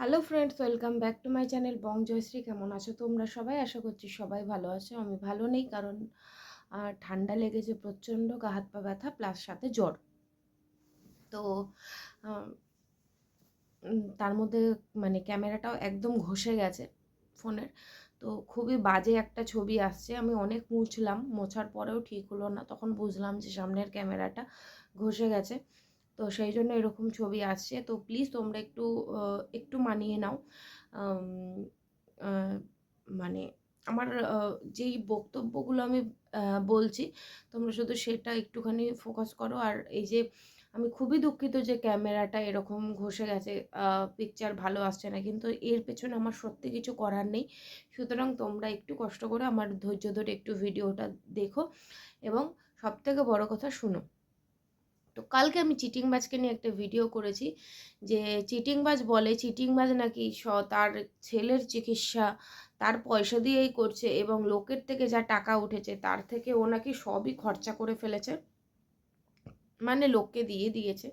Hello friends welcome back to my channel Bong Jayashree কেমন আছো তোমরা সবাই? আশা করছি সবাই ভালো আছো, আমি ভালো নেই কারণ ঠান্ডা লেগেছে প্রচণ্ড, গা হাত পা ব্যথা প্লাস সাথে জ্বর। তো তার মধ্যে মানে ক্যামেরাটাও একদম ঘষে গেছে ফোনের। তো খুবই বাজে একটা ছবি আসছে, আমি অনেক মুছলাম, মোছার পরেও ঠিক হলো না, তখন বুঝলাম যে সামনের ক্যামেরাটা ঘষে গেছে। তো সেই জন্য এরকম ছবি আসছে। তো প্লিজ তোমরা একটু একটু মানিয়ে নাও। মানে আমার যেই বক্তব্যগুলো আমি বলছি, তোমরা শুধু সেটা একটুখানি ফোকাস করো। আর এই যে আমি খুবই দুঃখিত যে ক্যামেরাটা এরকম ঘষে গেছে পিকচার ভালো আসছে না। কিন্তু এর পেছনে আমার সত্যি কিছু করার নেই। সুতরাং তোমরা একটু কষ্ট করে আমার ধৈর্য ধরে একটু ভিডিওটা দেখো। এবং সবথেকে বড় কথা, শুনো। তো কালকে আমি চিটিংবাজকে নিয়ে একটা ভিডিও করেছি যে চিটিংবাজ বলে চিটিংবাজ নাকি স, তার ছেলের চিকিৎসা, তার পয়সা দিয়েই করছে এবং লোকের থেকে যা টাকা উঠেছে তার থেকে ও নাকি সবই খরচা করে ফেলেছে। মানে লোককে দিয়ে দিয়েছে।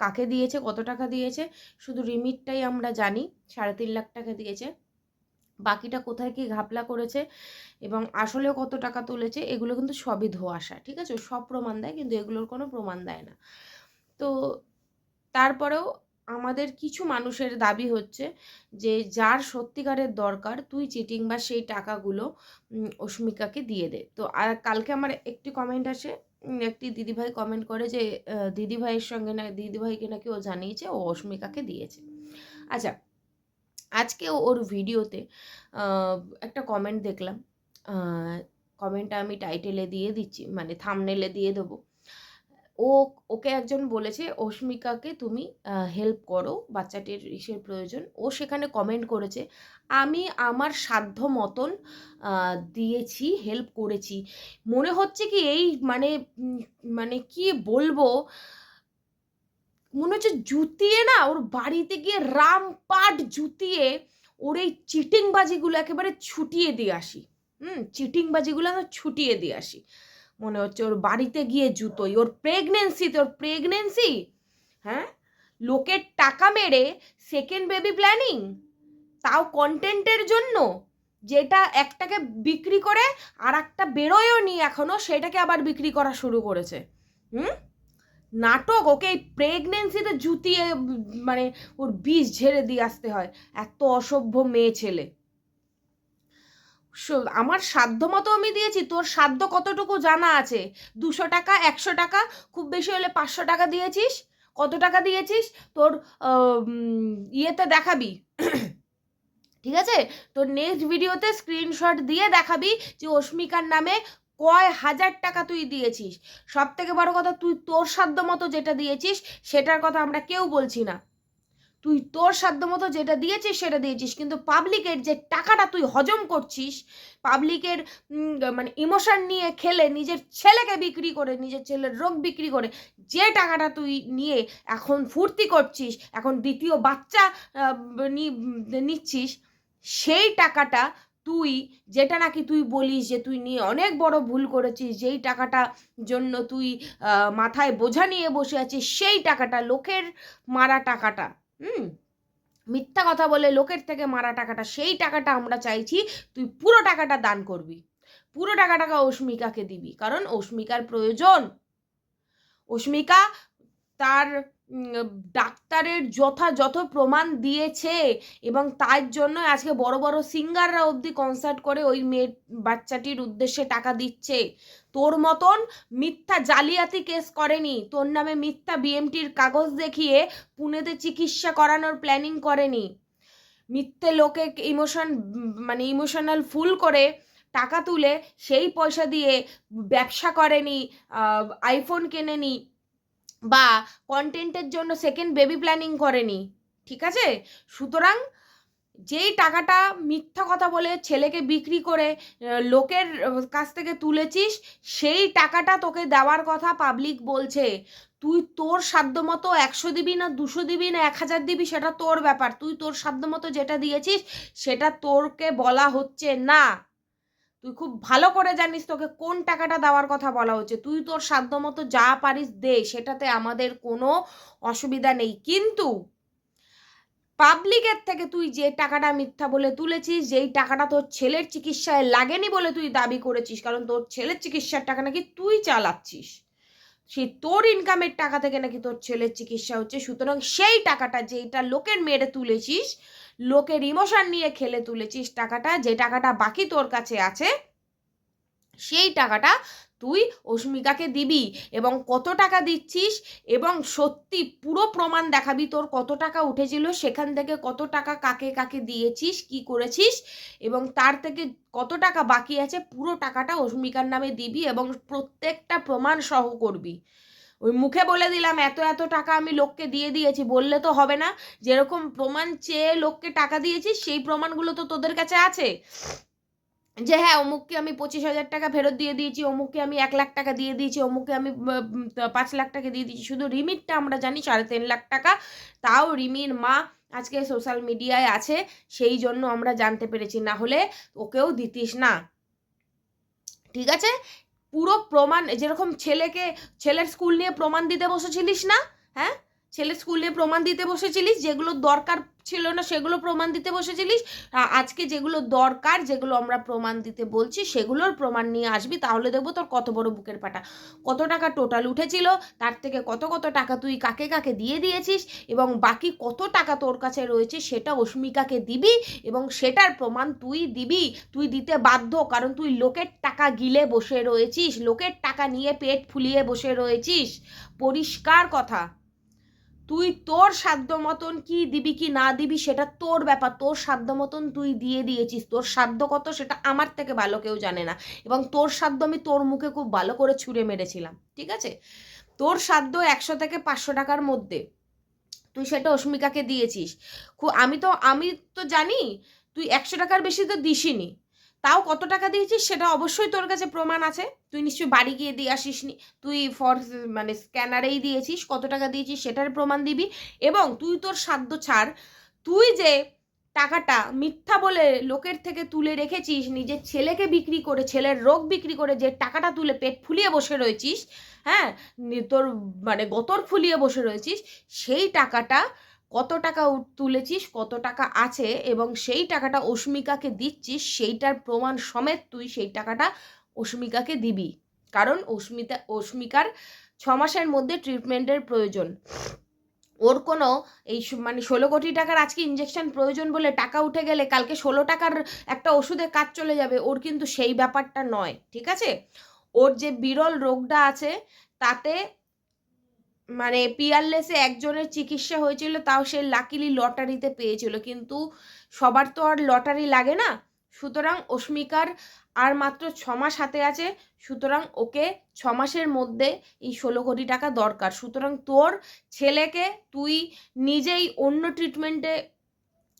কাকে দিয়েছে, কত টাকা দিয়েছে, শুধু রিমিটটাই আমরা জানি, সাড়ে তিন লাখ টাকা দিয়েছে। বাকিটা কোথায় কি ঘাপলা করেছে এবং আসলেও কত টাকা তুলেছে, এগুলো কিন্তু সবই ধোঁয়াশা ঠিক আছে? সব প্রমাণ দেয়, কিন্তু এগুলোর কোনো প্রমাণ দেয় না। তো তারপরেও আমাদের কিছু মানুষের দাবি হচ্ছে যে, যার সত্যিকারের দরকার, তুই চিটিং বা সেই টাকাগুলো অস্মিকাকে দিয়ে দে। তো আর কালকে আমার একটি কমেন্ট আসে একটি দিদিভাই কমেন্ট করে যে দিদিভাইয়ের সঙ্গে না, দিদিভাইকে নাকি ও জানিয়েছে, ও অস্মিকাকে দিয়েছে। আচ্ছা আজকে ওর ভিডিওতে একটা কমেন্ট দেখলাম। কমেন্টটা আমি টাইটেলে দিয়ে দিচ্ছি মানে থামনেলে দিয়ে দেবো। ও, ওকে একজন বলেছে অস্মিকাকে তুমি হেল্প করো, বাচ্চাটির ইসের প্রয়োজন। ও সেখানে কমেন্ট করেছে, আমি আমার সাধ্য মতন দিয়েছি হেল্প করেছি। মনে হচ্ছে কি এই মানে মানে কি বলব? মনে হচ্ছে জুতিয়ে না ওর বাড়িতে গিয়ে রামপাট জুতিয়ে ওর এই চিটিংবাজিগুলো একেবারে ছুটিয়ে দিয়ে আসি। হুম, চিটিংবাজিগুলো আমি ছুটিয়ে দিয়ে আসি। মনে হচ্ছে ওর বাড়িতে গিয়ে জুতোই। ওর প্রেগনেন্সিতে ওর প্রেগনেন্সি হ্যাঁ? লোকের টাকা মেরে সেকেন্ড বেবি প্ল্যানিং তাও কন্টেন্টের জন্য? যেটা একটাকে বিক্রি করে আর একটা বেরোয়ও নি এখনও সেটাকে আবার বিক্রি করা শুরু করেছে। হুম? নাটক ওকে এই প্রেগনেন্সিতে জুতিয়ে মানে ওর বিষ ঝেড়ে দিয়ে আসতে হয়। এত অসভ্য মেয়ে ছেলে। আমার সাধ্য মতো আমি দিয়েছি, তোর সাধ্য কতটুকু জানা আছে? দুশো টাকা, একশো টাকা, খুব বেশি হলে পাঁচশো টাকা দিয়েছিস? কত টাকা দিয়েছিস? তোর ইয়েতে দেখাবি। ঠিক আছে? তোর নেক্সট ভিডিওতে স্ক্রিনশট দিয়ে দেখাবি যে অস্মিকার নামে কয় হাজার টাকা তুই দিয়েছিস? সব থেকে বড় কথা, তুই তোর সাধ্য মতো যেটা দিয়েছিস, সেটার কথা আমরা কেউ বলছি না। তুই তোর সাধ্য মতো যেটা দিয়েছিস, সেটা দিয়েছিস। কিন্তু পাবলিকের যে টাকাটা তুই হজম করছিস, পাবলিকের মানে ইমোশন নিয়ে খেলে, নিজের ছেলেকে বিক্রি করে, নিজের ছেলের রোগ বিক্রি করে, যে টাকাটা তুই নিয়ে এখন ফুর্তি করছিস, এখন দ্বিতীয় বাচ্চা নিচ্ছিস, সেই টাকাটা তুই, যেটা নাকি তুই বলিস যে তুই নিয়ে অনেক বড় ভুল করেছিস, যেই টাকাটা জন্য তুই মাথায় বোঝা নিয়ে বসে আছিস, সেই টাকাটা, লোকের মারা টাকাটা, হুম? মিথ্যা কথা বলে লোকের থেকে মারা টাকাটা, সেই টাকাটা আমরা চাইছি, তুই পুরো টাকাটা দান করবি। পুরো টাকাটাকে অস্মিকাকে দিবি, কারণ অস্মিকার প্রয়োজন। অস্মিকা তার ডাক্তারের যথাযথ প্রমাণ দিয়েছে এবং তার জন্য আজকে বড় বড় সিঙ্গাররা অবধি কনসার্ট করে ওই মেয়ে বাচ্চাটির উদ্দেশ্যে টাকা দিচ্ছে। তোর মতন মিথ্যা জালিয়াতি কেস করেনি। তোর নামে মিথ্যা বিএমটির কাগজ দেখিয়ে পুনেতে চিকিৎসা করানোর প্ল্যানিং করেনি। মিথ্যে লোকে ইমোশন মানে ইমোশনাল ফুল করে টাকা তুলে সেই পয়সা দিয়ে ব্যবসা করেনি আইফোন কেনেনি। বা কন্টেন্টের জন্য সেকেন্ড বেবি প্ল্যানিং করেনি, ঠিক আছে? সুতরাং যেই টাকাটা মিথ্যা কথা বলে ছেলেকে বিক্রি করে লোকের কাছ থেকে তুলেছিস, সেই টাকাটা তোকে দেওয়ার কথা পাবলিক বলছে। তুই তোর সাধ্য মতো একশো দিবি না দুশো দিবি না এক হাজার দিবি, সেটা তোর ব্যাপার। তুই তোর সাধ্য মতো যেটা দিয়েছিস, সেটা তোরকে বলা হচ্ছে না। তুই খুব ভালো করে জানিস তোকে কোন টাকাটা দেওয়ার কথা বলা হচ্ছে। তুই তোর সাধ্য মতো যা পারিস দে, সেটাতে আমাদের কোনো অসুবিধা নেই। কিন্তু পাবলিকের থেকে তুই যে টাকাটা মিথ্যা বলে তুলেছিস, যেই টাকাটা তোর ছেলের চিকিৎসায় লাগেনি বলে তুই দাবি করেছিস, কারণ তোর ছেলের চিকিৎসার টাকা নাকি তুই চালাচ্ছিস। সেই তোর ইনকামের টাকা থেকে নাকি তোর ছেলের চিকিৎসা হচ্ছে। সুতরাং সেই টাকাটা যেটা লোকের মেরে তুলেছিস, লোকের ইমোশন নিয়ে খেলে তুলেছিস টাকাটা, যে টাকাটা বাকি তোর কাছে আছে, সেই টাকাটা তুই অস্মিকাকে দিবি এবং কত টাকা দিচ্ছিস এবং সত্যি পুরো প্রমাণ দেখাবি তোর কত টাকা উঠেছিল, সেখান থেকে কত টাকা কাকে কাকে দিয়েছিস, কি করেছিস এবং তার থেকে কত টাকা বাকি আছে, পুরো টাকাটা অস্মিকার নামে দিবি এবং প্রত্যেকটা প্রমাণ সহ করবি। ওই মুখে বলে দিলাম, এত এত টাকা আমি লোককে দিয়ে দিয়েছি, বললে তো হবে না। যেরকম প্রমাণ চেয়ে লোককে টাকা দিয়েছিস, সেই প্রমাণগুলো তো তোদের কাছে আছে। যে হ্যাঁ অমুককে আমি পঁচিশ হাজার টাকা ফেরত দিয়ে দিয়েছি, অমুককে আমি এক লাখ টাকা দিয়ে দিয়েছি, অমুককে আমি পাঁচ লাখ টাকা দিয়ে দিয়েছি। শুধু রিমিটটা আমরা জানি, সাড়ে তিন লাখ টাকা। তাও রিমির মা আজকে সোশ্যাল মিডিয়ায় আছে, সেই জন্য আমরা জানতে পেরেছি। না হলে ওকেও দিতিস না। ঠিক আছে? পুরো প্রমাণ, যেরকম ছেলেকে, ছেলের স্কুল নিয়ে প্রমাণ দিতে বসেছিলিস না? হ্যাঁ? ছেলের স্কুলে প্রমাণ দিতে বসেছিলিস, যেগুলো দরকার ছিল না সেগুলো প্রমাণ দিতে বসেছিলিস। আজকে যেগুলো দরকার, যেগুলো আমরা প্রমাণ দিতে বলছি, সেগুলোর প্রমাণ নিয়ে আসবি, তাহলে দেখব তোর কত বড় বুকের পাটা। কত টাকা টোটাল উঠেছিল, তার থেকে কত কত টাকা তুই কাকে কাকে দিয়ে দিয়েছিস, এবং বাকি কত টাকা তোর কাছে রয়েছে সেটা অস্মিকাকে দিবি, এবং সেটার প্রমাণ তুই দিবি। তুই দিতে বাধ্য, কারণ তুই লোকের টাকা গিলে বসে রয়েছিস, লোকের টাকা নিয়ে পেট ফুলিয়ে বসে রয়েছিস। পরিষ্কার কথা। তুই তোর সাধ্য মতন কি দিবি কি না দিবি সেটা তোর ব্যাপার। তোর সাধ্য মতন তুই দিয়ে দিয়েছিস। তোর সাধ্য কত সেটা আমার থেকে ভালো কেউ জানে না। এবং তোর সাধ্য আমি তোর মুখে খুব ভালো করে ছুঁড়ে মেরেছিলাম। ঠিক আছে? তোর সাধ্য একশো থেকে পাঁচশো টাকার মধ্যে তুই সেটা অস্মিকাকে দিয়েছিস। আমি তো আমি তো জানি তুই একশো টাকার বেশি তো দিসিনি। তাও কত টাকা দিয়েছিস সেটা অবশ্যই তোর কাছে প্রমাণ আছে। তুই নিশ্চয়ই বাড়ি গিয়ে দিয়ে আসিস নি তুই ফর মানে স্ক্যানারেই দিয়েছিস কত টাকা দিয়েছিস সেটার প্রমাণ দিবি এবং তুই তোর সাধ্য ছাড়। তুই যে টাকাটা মিথ্যা বলে লোকের থেকে তুলে রেখেছিস, নিজের ছেলেকে বিক্রি করে, ছেলের রোগ বিক্রি করে যে টাকাটা তুলে পেট ফুলিয়ে বসে রয়েছিস হ্যাঁ? তোর মানে গতর ফুলিয়ে বসে রয়েছিস, সেই টাকাটা কত টাকা তুলেছিস, কত টাকা আছে এবং সেই টাকাটা অস্মিকাকে দিচ্ছিস, সেইটার প্রমাণ সমেত তুই সেই টাকাটা অস্মিকাকে দিবি। কারণ অস্মিতা, অস্মিকার ছ মাসের মধ্যে ট্রিটমেন্টের প্রয়োজন। ওর কোনো এই মানে ষোলো কোটি টাকার আজকে ইঞ্জেকশন প্রয়োজন বলে টাকা উঠে গেলে কালকে ষোলো টাকার একটা ওষুধে কাজ চলে যাবে, ওর কিন্তু সেই ব্যাপারটা নয়, ঠিক আছে? ওর যে বিরল রোগটা আছে, তাতে মানে পিয়ারলেসে একজনের চিকিৎসা হয়েছিল, তাও সে লাকিলি লটারিতে পেয়েছিল। কিন্তু সবার তো আর লটারি লাগে না। সুতরাং অস্মিকার আর মাত্র ছ মাস হাতে আছে। সুতরাং ওকে ছ মাসের মধ্যে এই ষোলো কোটি টাকা দরকার। সুতরাং তোর ছেলেকে তুই নিজেই অন্য ট্রিটমেন্টে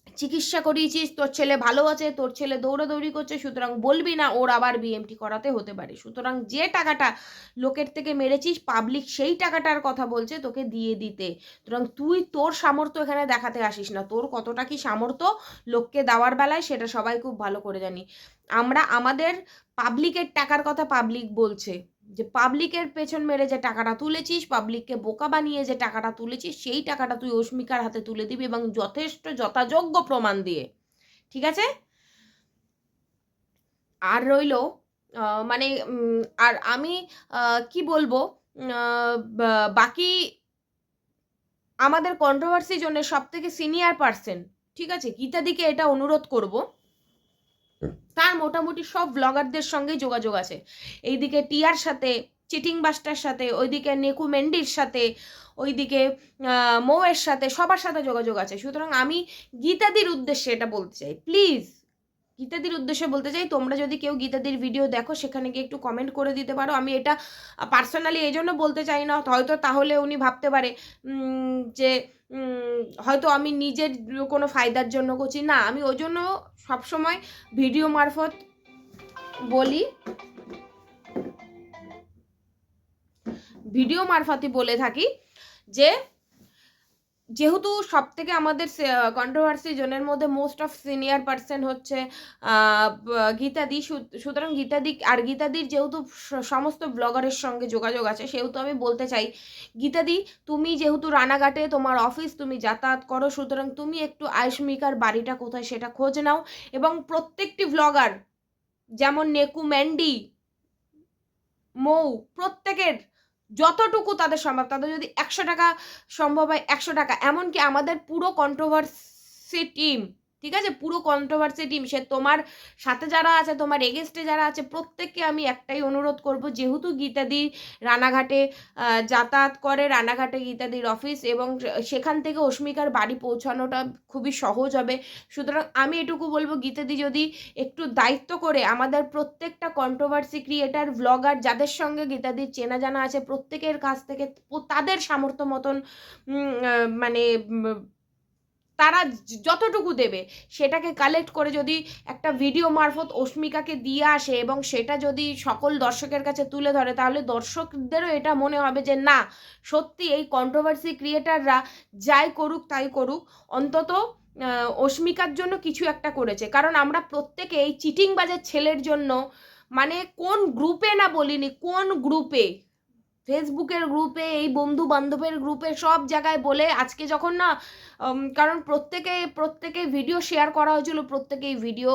চিকিৎসা করিয়েছিস, তোর ছেলে ভালো আছে, তোর ছেলে দৌড়াদৌড়ি করছে, সুতরাং বলবি না, ওর আবার বিএমটি করাতে হতে পারে। সুতরাং যে টাকাটা লোকের থেকে মেরেছিস পাবলিক সেই টাকাটার কথা বলছে তোকে দিয়ে দিতে। সুতরাং তুই তোর সামর্থ্য এখানে দেখাতে আসিস না। তোর কতটা কি সামর্থ্য লোককে দেওয়ার বেলায়, সেটা সবাই খুব ভালো করে জানি। আমরা, আমাদের পাবলিকের টাকার কথা পাবলিক বলছে। যে পাবলিকের পেছন মেরে যে টাকাটা তুলেছিস পাবলিককে বোকা বানিয়ে যে টাকাটা তুলেছিস, সেই টাকাটা তুই অস্মিকার হাতে তুলে দিবি এবং যথেষ্ট যথাযোগ্য প্রমাণ দিয়ে। ঠিক আছে? আর রইল মানে আর আমি কি বলব বাকি আমাদের কন্ট্রোভার্সি জন্য সব থেকে সিনিয়র পার্সন ঠিক আছে? গীতাদিকে এটা অনুরোধ করব। তার মোটামুটি সব ব্লগারদের সঙ্গেই যোগাযোগ আছে। এইদিকে টিয়ার সাথে, চিটিং বাস্টার সাথে, ওইদিকে নেকু মেন্ডির সাথে, ওইদিকে মৌয়ের সাথে সবার সাথে যোগাযোগ আছে। সুতরাং আমি গীতাদির উদ্দেশ্যে এটা বলতে চাই। প্লিজ গীতাদির উদ্দেশ্যে বলতে চাই, তোমরা যদি কেউ গীতাদির ভিডিও দেখো, সেখানে গিয়ে একটু কমেন্ট করে দিতে পারো। আমি এটা পার্সোনালি এই জন্য বলতে চাই না, হয়তো তাহলে উনি ভাবতে পারে যে হয়তো আমি নিজের কোনো ফায়দার জন্য করছি। না, আমি ওই জন্য সবসময় ভিডিও মারফত বলি ভিডিও মারফতই বলে থাকি যে যেহেতু সব থেকে আমাদের কন্ট্রোভার্সি জোনের মধ্যে মোস্ট অফ সিনিয়র পার্সন হচ্ছে গীতাদি সুতরাং গীতাদি আর গীতাদির যেহেতু সমস্ত ব্লগারের সঙ্গে যোগাযোগ আছে, সেহেতু আমি বলতে চাই গীতাদি তুমি যেহেতু রানাঘাটে তোমার অফিস তুমি যাতায়াত করো, সুতরাং তুমি একটু আয়ুষ্মিকার বাড়িটা কোথায় সেটা খোঁজ নাও। এবং প্রত্যেকটি ব্লগার যেমন নেকু, ম্যান্ডি, মৌ, প্রত্যেকের যতটুকু তাদের সম্ভব, তাদের যদি একশো টাকা সম্ভব হয়, একশো টাকা, এমনকি আমাদের পুরো কন্ট্রোভার্সি টিম ঠিক আছে? পুরো কন্ট্রোভার্সি টিম সে তোমার সাথে যারা আছে, তোমার এগেস্টে যারা আছে, প্রত্যেককে আমি একটাই অনুরোধ করব, যেহেতু গীতাদি রানাঘাটে যাতায়াত করে রানাঘাটে গীতাদির অফিস এবং সেখান থেকে অস্মিকার বাড়ি পৌঁছানোটা খুবই সহজ হবে। সুতরাং আমি এটুকু বলব, গীতাদি যদি একটু দায়িত্ব করে আমাদের প্রত্যেকটা কন্ট্রোভার্সি ক্রিয়েটার ব্লগার যাদের সঙ্গে গীতাদির চেনা জানা আছে, প্রত্যেকের কাছ থেকে তাদের সামর্থ্য মতন মানে তারা যতটুকু দেবে। সেটাকে কালেক্ট করে যদি একটা ভিডিও মারফত অস্মিকাকে দিয়ে আসে এবং সেটা যদি সকল দর্শকের কাছে তুলে ধরে, তাহলে দর্শকদেরও এটা মনে হবে যে, না, সত্যি এই কন্ট্রোভার্সি ক্রিয়েটাররা যাই করুক, তাই করুক। অন্তত অস্মিকার জন্য কিছু একটা করেছে। কারণ আমরা প্রত্যেকে এই চিটিংবাজের ছেলের জন্য মানে কোন গ্রুপে না বলিনি, কোন গ্রুপে ফেসবুকের গ্রুপে এই বন্ধু বান্ধবের গ্রুপে সব জায়গায় বলে, আজকে যখন না কারণ প্রত্যেকে প্রত্যেকে ভিডিও শেয়ার করা হয়েছিল, প্রত্যেকেই ভিডিও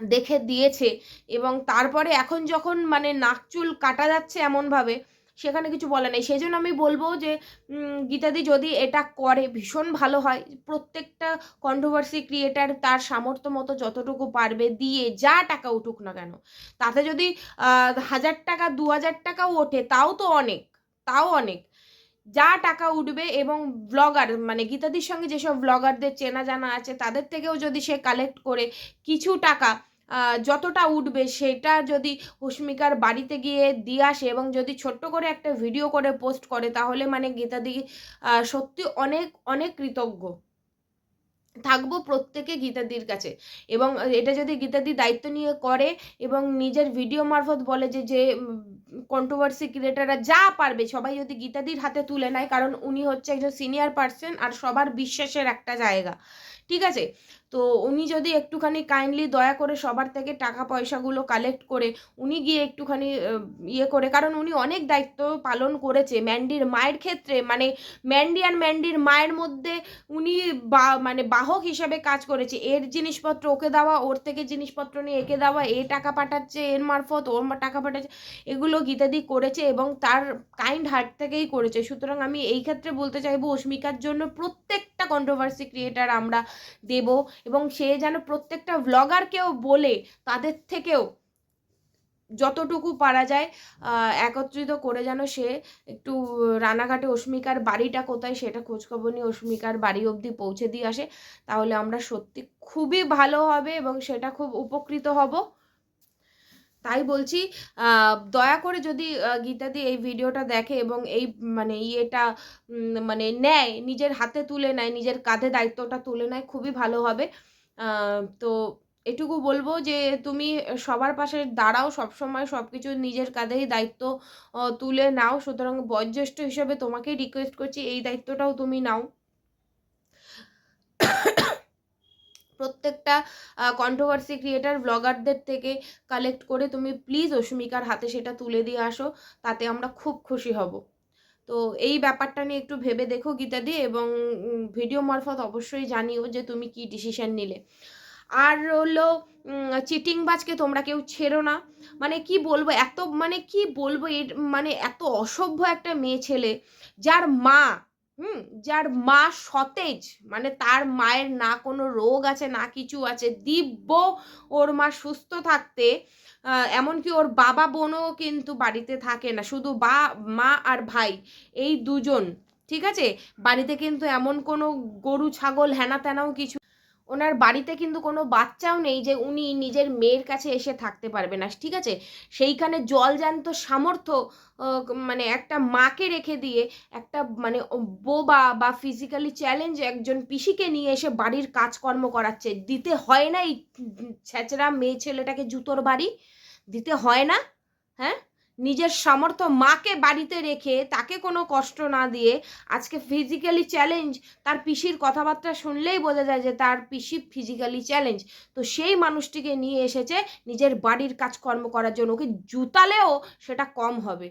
দেখে দিয়েছে। এবং তারপরে এখন যখন মানে নাক চুল কাটা যাচ্ছে এমনভাবে সেখানে কিছু বলে নেই। সেই জন্য আমি বলব যে গীতাদি যদি এটা করে, ভীষণ ভালো হয়। প্রত্যেকটা কন্ট্রোভার্সি ক্রিয়েটার তার সামর্থ্য মতো যতটুকু পারবে দিয়ে যা টাকা উঠুক না কেন, তাতে যদি হাজার টাকা, দু হাজার টাকাও ওঠে, তাও তো অনেক, তাও অনেক। যা টাকা উঠবে এবং ব্লগার মানে গীতাদির সঙ্গে যেসব ব্লগারদের চেনা জানা আছে, তাদের থেকেও যদি সে কালেক্ট করে কিছু টাকা যতটা উঠবে সেটা যদি অস্মিকার বাড়িতে গিয়ে দিয়ে আসে এবং যদি ছোট্ট করে একটা ভিডিও করে পোস্ট করে, তাহলে মানে গীতাদি সত্যি অনেক অনেক কৃতজ্ঞ। থাকব প্রত্যেকে গীতাদির কাছে। এবং এটা যদি গীতাদি দায়িত্ব নিয়ে করে এবং নিজের ভিডিও মারফত বলে যে যে কন্ট্রোভার্সি ক্রিয়েটাররা যা পারবে, সবাই যদি গীতাদির হাতে তুলে নেয়, কারণ উনি হচ্ছে একজন সিনিয়র পার্সন আর সবার বিশ্বাসের একটা জায়গা। ঠিক আছে? তো উনি যদি একটুখানি কাইন্ডলি দয়া করে সবার থেকে টাকা পয়সাগুলো কালেক্ট করে উনি গিয়ে একটুখানি ইয়ে করে, কারণ উনি অনেক দায়িত্ব পালন করেছে ম্যান্ডির মায়ের ক্ষেত্রে মানে ম্যান্ডি আর ম্যান্ডির মায়ের মধ্যে উনি বা মানে বাহক হিসাবে কাজ করেছে। এর জিনিসপত্র ওকে দেওয়া, ওর থেকে জিনিসপত্র নিয়ে একে দেওয়া, এ টাকা পাঠাচ্ছে, এর মারফত ওর টাকা পাঠাচ্ছে, এগুলো গীতাদি করেছে এবং তার কাইন্ড হার্ট থেকেই করেছে। সুতরাং আমি এই ক্ষেত্রে বলতে চাইব অস্মিকার জন্য প্রত্যেকটা কন্ট্রোভার্সি ক্রিয়েটার আমরা দেব। এবং সে যেন প্রত্যেকটা ব্লগারকেও বলে তাদের থেকেও যতটুকু পারা যায় একত্রিত করে যেন সে একটু রানাঘাটে অস্মিকার বাড়িটা কোথায় সেটা খোঁজখবর নিয়ে অস্মিকার বাড়ি অবধি পৌঁছে দিয়ে আসে, তাহলে আমরা সত্যি খুবই ভালো হবে এবং সেটা খুব উপকৃত হব। তাই বলছি দয়া করে যদি গীতাদি এই ভিডিওটা দেখে এবং এই মানে ইয়েটা মানে নেয়, নিজের হাতে তুলে নেয়, নিজের কাঁধে দায়িত্বটা তুলে নেয়, খুবই ভালো হবে। তো এটুকু বলব যে তুমি সবার পাশে দাঁড়াও, সবসময় সব কিছু নিজের কাঁধেই দায়িত্ব তুলে নাও। সুতরাং বয়োজ্যেষ্ঠ হিসেবে তোমাকেই রিকোয়েস্ট করছি, এই দায়িত্বটাও তুমি নাও। প্রত্যেকটা কন্ট্রোভার্সি ক্রিয়েটার ব্লগারদের থেকে কালেক্ট করে তুমি প্লিজ অস্মিকার হাতে সেটা তুলে দিয়ে আসো, তাতে আমরা খুব খুশি হব। তো এই ব্যাপারটা নিয়ে একটু ভেবে দেখো গীতাদি এবং ভিডিও মারফত অবশ্যই জানিও যে তুমি কি ডিসিশন নিলে। আর হলো চিটিংবাজকে তোমরা কেউ ছেড়ো না। মানে কি বলব, এত মানে কি বলব এর মানে এত অসভ্য একটা মেয়ে ছেলে, যার মা হুম, যার মা সতেজ মানে তার মায়ের না কোনো রোগ আছে, না কিছু আছে, দিব্য ওর মা সুস্থ থাকতে এমনকি ওর বাবা বোনও কিন্তু বাড়িতে থাকে না, শুধু বা, মা আর ভাই, এই দুজন, ঠিক আছে? বাড়িতে কিন্তু এমন কোনো গরু, ছাগল হেনা তেনাও কিছু ওনার বাড়িতে কিন্তু কোনো বাচ্চাও নেই যে উনি নিজের মেয়ের কাছে এসে থাকতে পারবে না, ঠিক আছে? সেইখানে জলজান্ত সামর্থ্য মানে একটা মাকে রেখে দিয়ে একটা মানে বোবা বা ফিজিক্যালি চ্যালেঞ্জ একজন পিসিকে নিয়ে এসে বাড়ির কাজকর্ম করাচ্ছে। দিতে হয় না এই ছেঁচড়া মেয়ে ছেলেটাকে জুতোর বাড়ি? দিতে হয় না? হ্যাঁ? নিজের সামর্থ্য মাকে বাড়িতে রেখে তাকে কোনো কষ্ট না দিয়ে আজকে ফিজিক্যালি চ্যালেঞ্জ তার পিসির কথাবার্তা শুনলেই বোঝা যায় যে তার পিসি ফিজিক্যালি চ্যালেঞ্জ তো সেই মানুষটিকে নিয়ে এসেছে নিজের বাড়ির কাজকর্ম করার জন্য। ওকে জুতালেও সেটা কম হবে।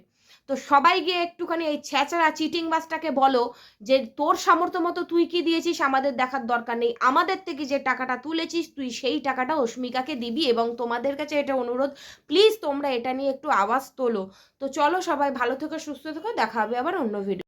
তো সবাই গিয়ে একটুখানি এই ছ্যাচড়া চিটিং বাসটাকে বলো যে তোর সামর্থ্য মতো তুই কি দিয়েছিস? আমাদের দেখার দরকার নেই। আমাদের থেকে যে টাকাটা তুলেছিস, তুই সেই টাকাটা অস্মিকাকে দিবি এবং তোমাদের কাছে এটা অনুরোধ। প্লিজ তোমরা এটা নিয়ে একটু আওয়াজ তোলো। তো চলো সবাই ভালো থেকো, সুস্থ থেকো। দেখা হবে আবার অন্য ভিডিও